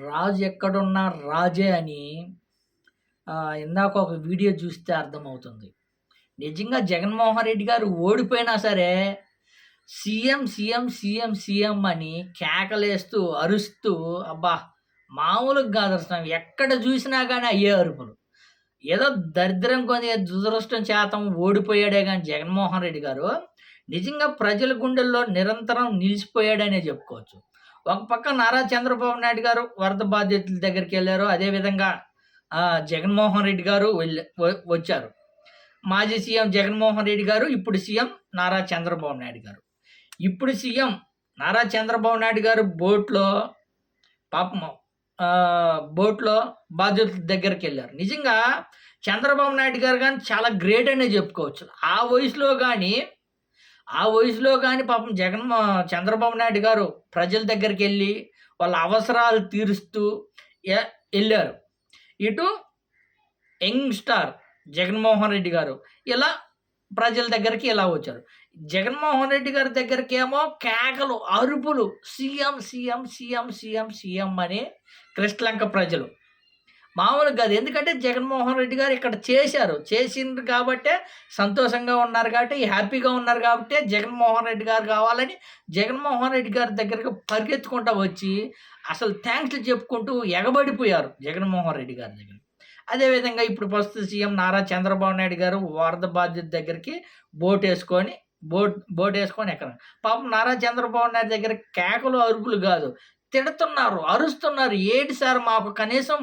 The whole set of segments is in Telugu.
రాజు ఎక్కడున్నా రాజే అని ఇందాక ఒక వీడియో చూస్తే అర్థమవుతుంది. నిజంగా జగన్మోహన్ రెడ్డి గారు ఓడిపోయినా సరే సీఎం, సీఎం, సీఎం, సీఎం అని కేకలేస్తూ, అరుస్తూ అబ్బా! మామూలుగా గాదు ఎక్కడ చూసినా కానీ అయ్యే అరుపులు. ఏదో దరిద్రం కొద్దిగా దురదృష్టం శాతం ఓడిపోయాడే కానీ జగన్మోహన్ రెడ్డి గారు నిజంగా ప్రజల గుండెల్లో నిరంతరం నిలిచిపోయాడనే చెప్పుకోవచ్చు ఒక పక్క నారా చంద్రబాబు నాయుడు గారు వరద బాధితుల దగ్గరికెళ్ళారు. అదే విధంగా జగన్మోహన్ రెడ్డి గారు వచ్చారు. మాజీ సీఎం జగన్మోహన్ రెడ్డి గారు, ఇప్పుడు సీఎం నారా చంద్రబాబు నాయుడు గారు. ఇప్పుడు సీఎం నారా చంద్రబాబు నాయుడు గారు బోట్‌లో పాపం బోట్లో బోట్‌లో బాధితుల దగ్గరికెళ్ళారు. నిజంగా చంద్రబాబు నాయుడు గారు కానీ చాలా గ్రేట్ అనే చెప్పుకోవచ్చు ఆ వయసులో కానీ ఆ వయసులో కానీ పాపం జగన్ చంద్రబాబు నాయుడు గారు ప్రజల దగ్గరికి వెళ్ళి వాళ్ళ అవసరాలు తీరుస్తూ వెళ్ళారు ఇటు యంగ్ స్టార్ జగన్మోహన్ రెడ్డి గారు ఇలా ప్రజల దగ్గరికి ఇలా వచ్చారు. జగన్మోహన్ రెడ్డి గారి దగ్గరికేమో కేకలు, అరుపులు CM, CM, CM, CM, CM అని కృష్ణలంక ప్రజలు. మామూలుగా కాదు ఎందుకంటే జగన్మోహన్ రెడ్డి గారు ఇక్కడ చేశారు. చేసిండ్రు కాబట్టే సంతోషంగా ఉన్నారు కాబట్టి, హ్యాపీగా ఉన్నారు కాబట్టే జగన్మోహన్ రెడ్డి గారు కావాలని జగన్మోహన్ రెడ్డి గారి దగ్గరకు పరిగెత్తుకుంటా వచ్చి అసలు థ్యాంక్స్ చెప్పుకుంటూ ఎగబడిపోయారు జగన్మోహన్ రెడ్డి గారి దగ్గర. అదేవిధంగా ఇప్పుడు ప్రస్తుత సీఎం నారా చంద్రబాబు నాయుడు గారు వరద బాధ్యత దగ్గరికి బోట్ వేసుకొని బోట్ బోట్ వేసుకొని ఎక్కడ పాపం నారా చంద్రబాబు నాయుడు దగ్గర కేకలు, అరుపులు కాదు తిడుతున్నారు, అరుస్తున్నారు. ఏంటి సార్ మాకు కనీసం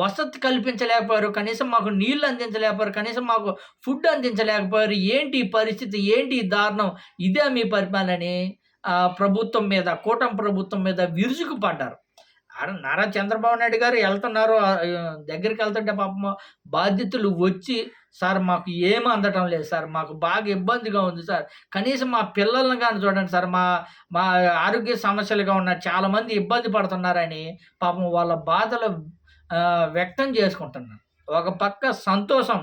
వసతి కల్పించలేకపోయారు. కనీసం మాకు నీళ్ళు అందించలేకపోయారు. కనీసం మాకు ఫుడ్ అందించలేకపోయారు. ఏంటి పరిస్థితి? ఏంటి దారుణం? ఇదే మీ పరిపాలనని ప్రభుత్వం మీద, కూటమి ప్రభుత్వం మీద విరుచుకుపడ్డారు. నారా చంద్రబాబు నాయుడు గారు వెళ్తున్నారు దగ్గరికి వెళ్తుంటే పాపం బాధితులు వచ్చి సార్ మాకు ఏం అందటం లేదు సార్. మాకు బాగా ఇబ్బందిగా ఉంది సార్. కనీసం మా పిల్లల్ని కానీ చూడండి సార్. మా మా ఆరోగ్య సమస్యలుగా ఉన్న చాలామంది ఇబ్బంది పడుతున్నారని పాపం వాళ్ళ బాధలు వ్యక్తం చేసుకుంటున్నారు. ఒక పక్క సంతోషం.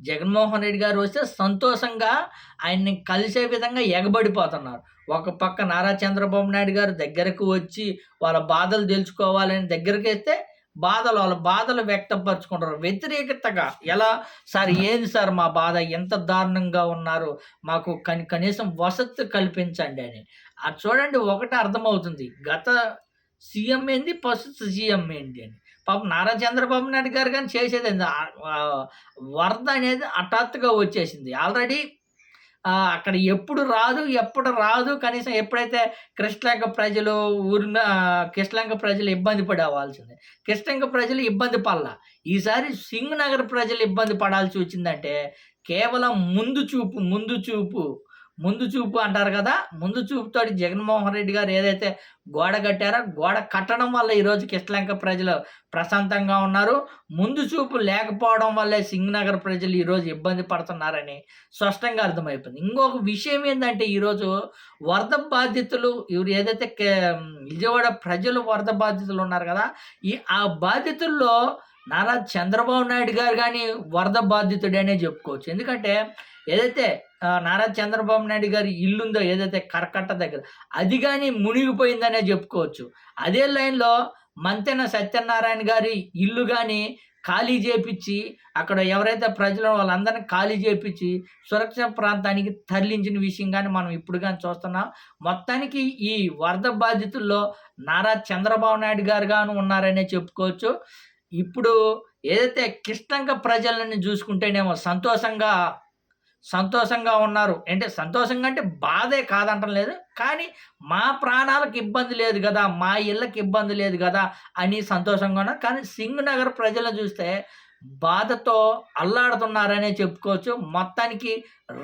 జగన్మోహన్ రెడ్డి గారు వస్తే సంతోషంగా ఆయన్ని కలిసే విధంగా ఎగబడిపోతున్నారు. ఒక పక్క నారా చంద్రబాబు నాయుడు గారు దగ్గరకు వచ్చి వాళ్ళ బాధలు తెలుసుకోవాలని దగ్గరికెస్తే బాధలు వాళ్ళ బాధలు వ్యక్తపరుచుకుంటారు. వ్యతిరేకతగా ఎలా సార్ ఏంది సార్ మా బాధ? ఎంత దారుణంగా ఉన్నారు. మాకు కని కనీసం వసతి కల్పించండి అని. అది చూడండి ఒకటే అర్థమవుతుంది. గత సీఎం ఏంది? ప్రస్తుత సీఎం ఏంటి అని. పాపం నారా చంద్రబాబు నాయుడు గారు కానీ చేసేదేంది వరద అనేది హఠాత్తుగా వచ్చేసింది. ఆల్రెడీ అక్కడ ఎప్పుడు రాదు, ఎప్పుడు రాదు కనీసం ఎప్పుడైతే కృష్ణలంక ప్రజలు ఊరిన కృష్ణలంక ప్రజలు ఇబ్బంది పడేవాల్సిందే. కృష్ణలంక ప్రజలు ఇబ్బంది పడలా ఈసారి సింగ్ నగర్ ప్రజలు ఇబ్బంది పడాల్సి వచ్చిందంటే కేవలం ముందు చూపు, ముందు చూపు, ముందు చూపు అంటారు కదా ముందు చూపుతోటి జగన్మోహన్ రెడ్డి గారు ఏదైతే గోడ కట్టారో గోడ కట్టడం వల్ల ఈరోజు కృష్ణలంక ప్రజలు ప్రశాంతంగా ఉన్నారు. ముందు చూపు లేకపోవడం వల్లే సింగనగర్ ప్రజలు ఈరోజు ఇబ్బంది పడుతున్నారని స్పష్టంగా అర్థమైపోయింది. ఇంకొక విషయం ఏంటంటే ఈరోజు వరద బాధితులు ఇవి ఏదైతే కే విజయవాడ ప్రజలు వరద బాధితులు ఉన్నారు కదా ఈ ఆ బాధితుల్లో నారా చంద్రబాబు నాయుడు గారు కానీ వరద బాధితుడనే చెప్పుకోవచ్చు ఎందుకంటే ఏదైతే నారా చంద్రబాబు నాయుడు గారి ఇల్లుందో ఏదైతే కరకట్ట దగ్గర అది కానీ మునిగిపోయిందనే చెప్పుకోవచ్చు అదే లైన్‌లో మంతెన సత్యనారాయణ గారి ఇల్లు కానీ ఖాళీ చేపించి అక్కడ ఎవరైతే ప్రజలు వాళ్ళందరిని ఖాళీ చేపించి సురక్షిత ప్రాంతానికి తరలించిన విషయం కానీ మనం ఇప్పుడు కానీ చూస్తున్నాం. మొత్తానికి ఈ వరద బాధితుల్లో నారా చంద్రబాబు నాయుడు గారు గాను ఉన్నారనే చెప్పుకోవచ్చు. ఇప్పుడు ఏదైతే క్లిష్టంగా ప్రజలని చూసుకుంటేనేమో సంతోషంగా, సంతోషంగా ఉన్నారు. అంటే సంతోషంగా అంటే బాధే కాదంటం లేదు. కానీ మా ప్రాణాలకు ఇబ్బంది లేదు కదా మా ఇళ్ళకి ఇబ్బంది లేదు కదా అని సంతోషంగా ఉన్నారు. కానీ సింగ్ నగర్ ప్రజలను చూస్తే బాధతో అల్లాడుతున్నారనే చెప్పుకోవచ్చు. మొత్తానికి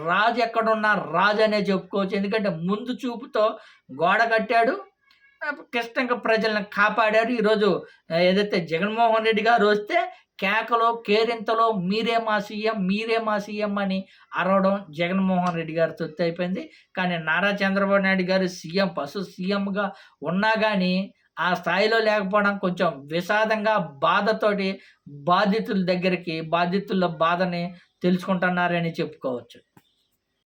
రాజు ఎక్కడున్నా రాజు అనే చెప్పుకోవచ్చు. ఎందుకంటే ముందు చూపుతో గోడ కట్టాడు. క్లిష్టంగా ప్రజలను కాపాడారు. ఈరోజు ఏదైతే జగన్మోహన్ రెడ్డి గారు వస్తే కేకలో కేరింతలో మీరే మా సీఎం, మీరే మా సీఎం అని అరవడం జగన్మోహన్ రెడ్డి గారు తృప్తి తొత్తయిపోయింది. కానీ నారా చంద్రబాబు నాయుడు గారు సీఎం పశు సీఎంగా ఉన్నా కానీ ఆ స్థాయిలో లేకపోవడం కొంచెం విషాదంగా, బాధతోటి బాధితుల దగ్గరికి బాధితుల బాధని తెలుసుకుంటున్నారని చెప్పుకోవచ్చు.